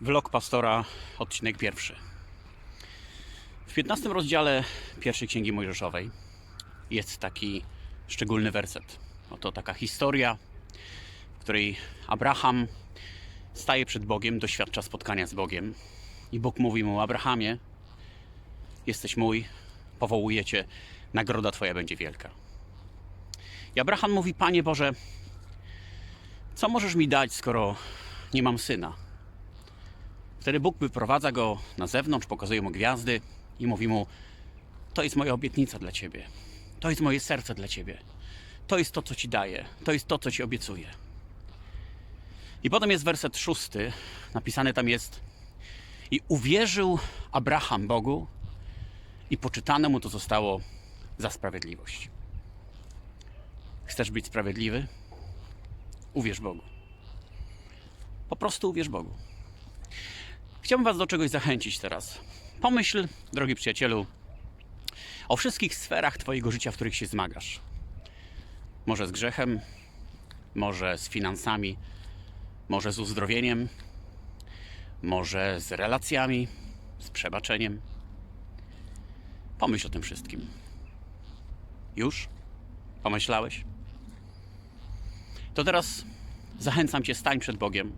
Vlog pastora, odcinek pierwszy. W 15 rozdziale pierwszej księgi Mojżeszowej jest taki szczególny werset. Oto taka historia, w której Abraham staje przed Bogiem, doświadcza spotkania z Bogiem i Bóg mówi mu: Abrahamie, jesteś mój, powołuję cię, nagroda twoja będzie wielka. I Abraham mówi: Panie Boże, co możesz mi dać, skoro nie mam syna? Wtedy Bóg wyprowadza go na zewnątrz, pokazuje mu gwiazdy i mówi mu: To jest moja obietnica dla ciebie. To jest moje serce dla ciebie. To jest to, co ci daję. To jest to, co ci obiecuję. I potem jest werset szósty. Napisane tam jest: I uwierzył Abraham Bogu, i poczytane mu to zostało za sprawiedliwość. Chcesz być sprawiedliwy? Uwierz Bogu. Po prostu uwierz Bogu. Chciałbym Was do czegoś zachęcić teraz. Pomyśl, drogi przyjacielu, o wszystkich sferach Twojego życia, w których się zmagasz. Może z grzechem, może z finansami, może z uzdrowieniem, może z relacjami, z przebaczeniem. Pomyśl o tym wszystkim. Już? Pomyślałeś? To teraz zachęcam Cię, stań przed Bogiem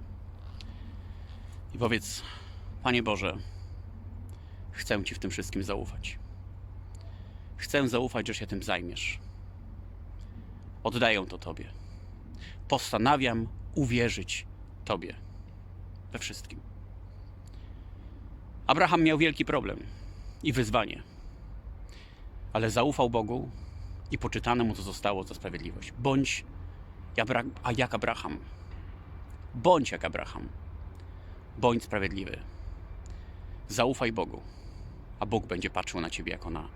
i powiedz: Panie Boże, chcę Ci w tym wszystkim zaufać. Chcę zaufać, że się tym zajmiesz. Oddaję to Tobie. Postanawiam uwierzyć Tobie we wszystkim. Abraham miał wielki problem i wyzwanie, ale zaufał Bogu i poczytane mu to zostało za sprawiedliwość. Bądź a jak Abraham. Bądź jak Abraham. Bądź sprawiedliwy. Zaufaj Bogu, a Bóg będzie patrzył na ciebie jako na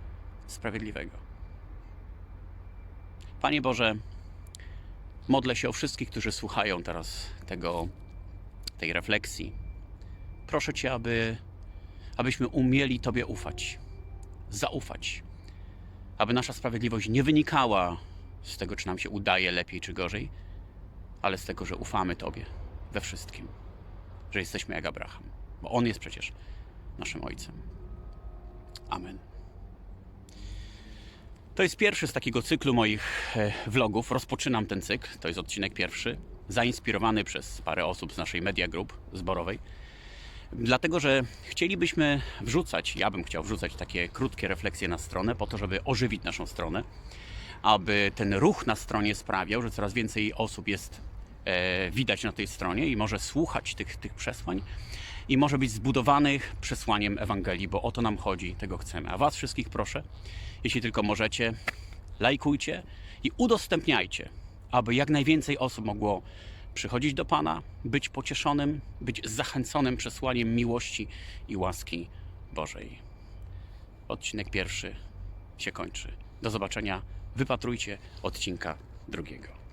sprawiedliwego. Panie Boże, modlę się o wszystkich, którzy słuchają teraz tego, tej refleksji. Proszę Cię, aby, abyśmy umieli Tobie ufać, zaufać, aby nasza sprawiedliwość nie wynikała z tego, czy nam się udaje lepiej czy gorzej, ale z tego, że ufamy Tobie we wszystkim, że jesteśmy jak Abraham, bo On jest przecież naszym Ojcem. Amen. To jest pierwszy z takiego cyklu moich e, vlogów. Rozpoczynam ten cykl. To jest odcinek pierwszy, zainspirowany przez parę osób z naszej media group zborowej. Dlatego, że chcielibyśmy wrzucać, ja bym chciał wrzucać takie krótkie refleksje na stronę, po to, żeby ożywić naszą stronę, aby ten ruch na stronie sprawiał, że coraz więcej osób jest e, widać na tej stronie i może słuchać tych, tych przesłań i może być zbudowanych przesłaniem Ewangelii, bo o to nam chodzi, tego chcemy. A Was wszystkich proszę, jeśli tylko możecie, lajkujcie i udostępniajcie, aby jak najwięcej osób mogło przychodzić do Pana, być pocieszonym, być zachęconym przesłaniem miłości i łaski Bożej. Odcinek pierwszy się kończy. Do zobaczenia. Wypatrujcie odcinka drugiego.